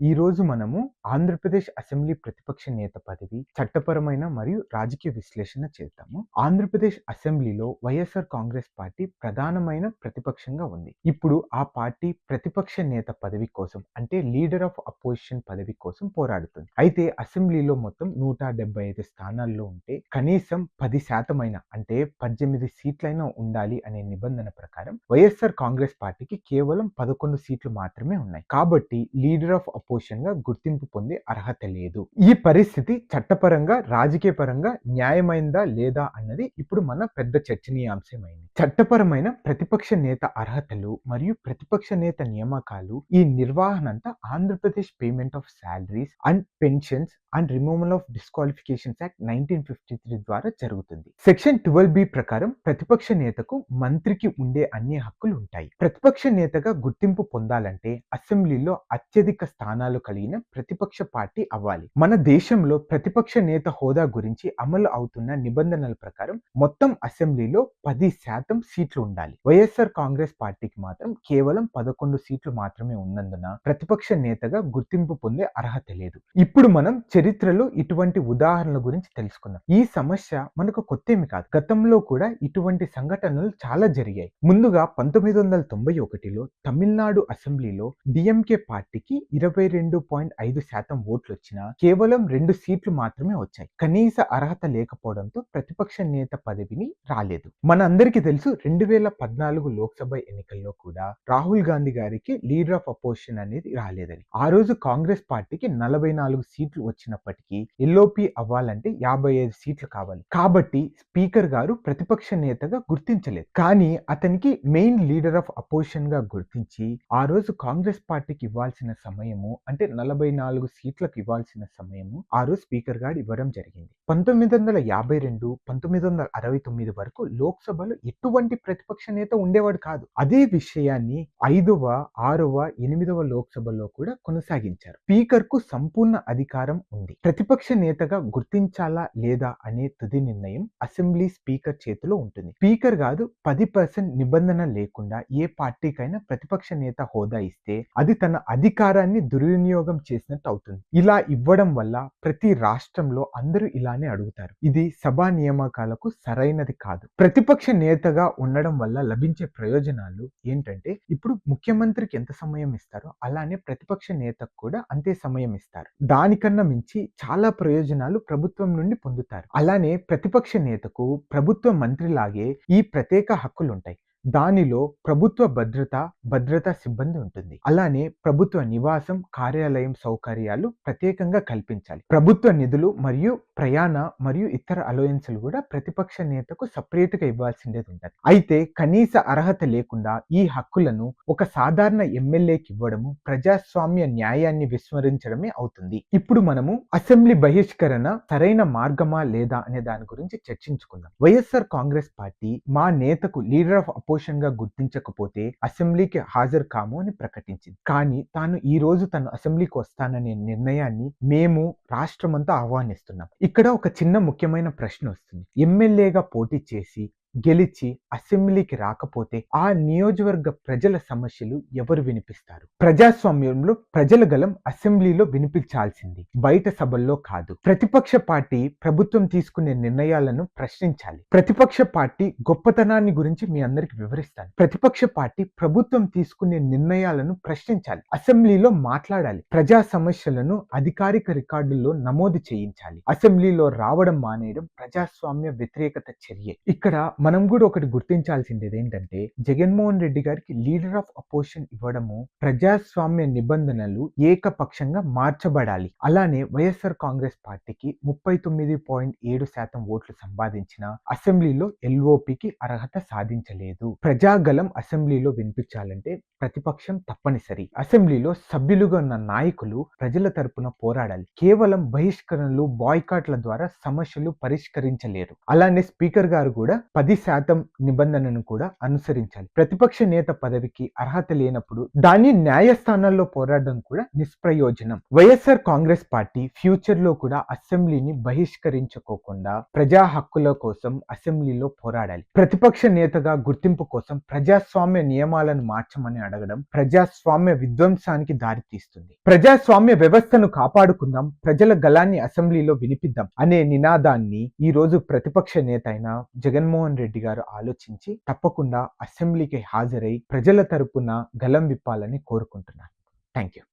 ఈ రోజు మనము ఆంధ్రప్రదేశ్ అసెంబ్లీ ప్రతిపక్ష నేత పదవి చట్టపరమైన మరియు రాజకీయ విశ్లేషణ చేద్దాము. ఆంధ్రప్రదేశ్ అసెంబ్లీలో వైఎస్ఆర్ కాంగ్రెస్ పార్టీ ప్రధానమైన ప్రతిపక్షంగా ఉంది. ఇప్పుడు ఆ పార్టీ ప్రతిపక్ష నేత పదవి కోసం అంటే లీడర్ ఆఫ్ అపోజిషన్ పదవి కోసం పోరాడుతుంది. అయితే అసెంబ్లీలో మొత్తం నూట డెబ్బై ఐదు స్థానాల్లో ఉంటే కనీసం పది శాతమైన అంటే పద్దెనిమిది సీట్లైనా ఉండాలి అనే నిబంధన ప్రకారం వైఎస్ఆర్ కాంగ్రెస్ పార్టీకి కేవలం పదకొండు సీట్లు మాత్రమే ఉన్నాయి. కాబట్టి లీడర్ ఆఫ్ అపోజిషన్గా గుర్తింపు పొందే అర్హత లేదు. ఈ పరిస్థితి చట్టపరంగా రాజకీయ పరంగా న్యాయమైందా లేదా అన్నది ఇప్పుడు మన పెద్ద చర్చనీయాంశమైంది. చట్టపరమైన ప్రతిపక్ష నేత అర్హతలు మరియు ప్రతిపక్ష నేత నియామకాలు ఈ నిర్వహణ అంతా Andhra Pradesh payment of salaries and pensions and removal of disqualifications act nineteen fifty three ద్వారా జరుగుతుంది. సెక్షన్ ట్వెల్వ్ బి ప్రకారం ప్రతిపక్ష నేతకు మంత్రికి ఉండే అన్ని హక్కులు ఉంటాయి. ప్రతిపక్ష నేతగా గుర్తింపు పొందాలంటే అసెంబ్లీలో అత్యధిక స్థానం స్థానాలు కలిగిన ప్రతిపక్ష పార్టీ అవ్వాలి. మన దేశంలో ప్రతిపక్ష నేత హోదా గురించి అమలు అవుతున్న నిబంధనల ప్రకారం మొత్తం అసెంబ్లీలో పది శాతం సీట్లు ఉండాలి. వైఎస్ఆర్ కాంగ్రెస్ పార్టీకి మాత్రం కేవలం పదకొండు సీట్లు మాత్రమే ఉన్నందున ప్రతిపక్ష నేతగా గుర్తింపు పొందే అర్హత లేదు. ఇప్పుడు మనం చరిత్రలో ఇటువంటి ఉదాహరణల గురించి తెలుసుకుందాం. ఈ సమస్య మనకు కొత్తేమి కాదు. గతంలో కూడా ఇటువంటి సంఘటనలు చాలా జరిగాయి. ముందుగా పంతొమ్మిది వందల తొంభై ఒకటిలో తమిళనాడు అసెంబ్లీలో డిఎంకే పార్టీకి ఇరవై రెండు పాయింట్ ఐదు శాతం ఓట్లు వచ్చినా కేవలం రెండు సీట్లు మాత్రమే వచ్చాయి. కనీస అర్హత లేకపోవడంతో ప్రతిపక్ష నేత పదవిని రాలేదు. మనందరికీ తెలుసు రెండు వేల పద్నాలుగు లోక్సభ ఎన్నికల్లో కూడా రాహుల్ గాంధీ గారికి లీడర్ ఆఫ్ అపోజిషన్ అనేది రాలేదని. ఆ రోజు కాంగ్రెస్ పార్టీకి నలభై నాలుగు సీట్లు వచ్చినప్పటికీ ఎల్ఓపి అవ్వాలంటే యాభై ఐదు సీట్లు కావాలి. కాబట్టి స్పీకర్ గారు ప్రతిపక్ష నేతగా గుర్తించలేదు. కానీ అతనికి మెయిన్ లీడర్ ఆఫ్ అపోజిషన్గా గుర్తించి ఆ రోజు కాంగ్రెస్ పార్టీకి ఇవ్వాల్సిన సమయము అంటే నలభై నాలుగు సీట్లకు ఇవ్వాల్సిన సమయము ఆ రోజు స్పీకర్ గారు ఇవ్వడం జరిగింది. పంతొమ్మిది వందల యాభై రెండు పంతొమ్మిది వందల అరవై తొమ్మిది వరకు లోక్సభలో ఎటువంటి ప్రతిపక్ష నేత ఉండేవాడు కాదు. అదే విషయాన్ని ఐదవ ఆరవ ఎనిమిదవ లోక్సభలో కూడా కొనసాగించారు. స్పీకర్కు సంపూర్ణ అధికారం ఉంది. ప్రతిపక్ష నేతగా గుర్తించాలా లేదా అనే తుది నిర్ణయం అసెంబ్లీ స్పీకర్ చేతిలో ఉంటుంది. స్పీకర్ కాదు పది పర్సెంట్ నిబంధన లేకుండా ఏ పార్టీకైనా ప్రతిపక్ష నేత హోదా ఇస్తే అది తన అధికారాన్ని దుర్వినియోగం చేసినట్టు అవుతుంది. ఇలా ఇవ్వడం వల్ల ప్రతి రాష్ట్రంలో అందరూ ఇలా అని అడుగుతారు. ఇది సభా నియామకాలకు సరైనది కాదు. ప్రతిపక్ష నేతగా ఉండడం వల్ల లభించే ప్రయోజనాలు ఏంటంటే ఇప్పుడు ముఖ్యమంత్రికి ఎంత సమయం ఇస్తారో అలానే ప్రతిపక్ష నేతకు కూడా అంతే సమయం ఇస్తారు. దానికన్నా మించి చాలా ప్రయోజనాలు ప్రభుత్వం నుండి పొందుతారు. అలానే ప్రతిపక్ష నేతకు ప్రభుత్వ మంత్రిలాగే ఈ ప్రత్యేక హక్కులు ఉంటాయి దానిలో ప్రభుత్వ భద్రత భద్రతా సిబ్బంది ఉంటుంది. అలానే ప్రభుత్వ నివాసం కార్యాలయం సౌకర్యాలు ప్రత్యేకంగా కల్పించాలి. ప్రభుత్వ నిధులు మరియు ప్రయాణ మరియు ఇతర అలోయన్సులు కూడా ప్రతిపక్ష నేతకు సపరేట్గా ఇవ్వాల్సిందేది ఉంటుంది. అయితే కనీస అర్హత లేకుండా ఈ హక్కులను ఒక సాధారణ ఎమ్మెల్యేకి ఇవ్వడము ప్రజాస్వామ్య న్యాయాన్ని విస్మరించడమే అవుతుంది. ఇప్పుడు మనము అసెంబ్లీ బహిష్కరణ సరైన మార్గమా లేదా అనే దాని గురించి చర్చించుకుందాం. వైఎస్ఆర్ కాంగ్రెస్ పార్టీ మా నేతకు లీడర్ ఆఫ్ గా గుర్తించకపోతే అసెంబ్లీకి హాజరు కాము అని ప్రకటించింది. కానీ తాను ఈ రోజు తను అసెంబ్లీకి వస్తాననే నిర్ణయాన్ని మేము రాష్ట్రమంతా ఆహ్వానిస్తున్నాం. ఇక్కడ ఒక చిన్న ముఖ్యమైన ప్రశ్న వస్తుంది. ఎమ్మెల్యేగా పోటీ చేసి గెలిచి అసెంబ్లీకి రాకపోతే ఆ నియోజకవర్గ ప్రజల సమస్యలు ఎవరు వినిపిస్తారు? ప్రజాస్వామ్యంలో ప్రజల గలం అసెంబ్లీలో వినిపించాల్సింది బయట సభల్లో కాదు. ప్రతిపక్ష పార్టీ ప్రభుత్వం తీసుకునే నిర్ణయాలను ప్రశ్నించాలి. ప్రతిపక్ష పార్టీ గొప్పతనాన్ని గురించి మీ అందరికి వివరిస్తాను. ప్రతిపక్ష పార్టీ ప్రభుత్వం తీసుకునే నిర్ణయాలను ప్రశ్నించాలి. అసెంబ్లీలో మాట్లాడాలి. ప్రజా సమస్యలను అధికారిక రికార్డుల్లో నమోదు చేయించాలి. అసెంబ్లీలో రావడం మానేయడం ప్రజాస్వామ్య వ్యతిరేకత చర్య. ఇక్కడ మనం కూడా ఒకటి గుర్తించాల్సింది ఏంటంటే జగన్మోహన్ రెడ్డి గారికి లీడర్ ఆఫ్ అపోజిషన్ ఇవ్వడము ప్రజాస్వామ్య నిబంధనలు ఏకపక్షంగా మార్చబడాలి. అలానే వైఎస్ఆర్ కాంగ్రెస్ పార్టీకి ముప్పై తొమ్మిది పాయింట్ ఏడు శాతం ఓట్లు సంపాదించిన అసెంబ్లీలో ఎల్ఓపికి అర్హత సాధించలేదు. ప్రజాగలం అసెంబ్లీలో వినిపించాలంటే ప్రతిపక్షం తప్పనిసరి. అసెంబ్లీలో సభ్యులుగా ఉన్న నాయకులు ప్రజల తరపున పోరాడాలి. కేవలం బహిష్కరణలు బాయ్కాట్ల ద్వారా సమస్యలు పరిష్కరించలేరు. అలానే స్పీకర్ గారు కూడా పది పది శాతం నిబంధనను కూడా అనుసరించాలి. ప్రతిపక్ష నేత పదవికి అర్హత లేనప్పుడు దాన్ని న్యాయస్థానాల్లో పోరాడడం కూడా నిష్ప్రయోజనం. వైఎస్ఆర్ కాంగ్రెస్ పార్టీ ఫ్యూచర్లో కూడా అసెంబ్లీని బహిష్కరించుకోకుండా ప్రజా హక్కుల కోసం అసెంబ్లీలో పోరాడాలి. ప్రతిపక్ష నేతగా గుర్తింపు కోసం ప్రజాస్వామ్య నియమాలను మార్చమని అడగడం ప్రజాస్వామ్య విధ్వంసానికి దారితీస్తుంది. ప్రజాస్వామ్య వ్యవస్థను కాపాడుకుందాం ప్రజల గలాన్ని అసెంబ్లీలో వినిపిద్దాం అనే నినాదాన్ని ఈ రోజు ప్రతిపక్ష నేత అయిన జగన్మోహన్ రెడ్డి రెడ్డి గారు ఆలోచించి తప్పకుండా అసెంబ్లీకి హాజరై ప్రజల తరపున గలం విప్పాలని కోరుకుంటున్నాను. Thank you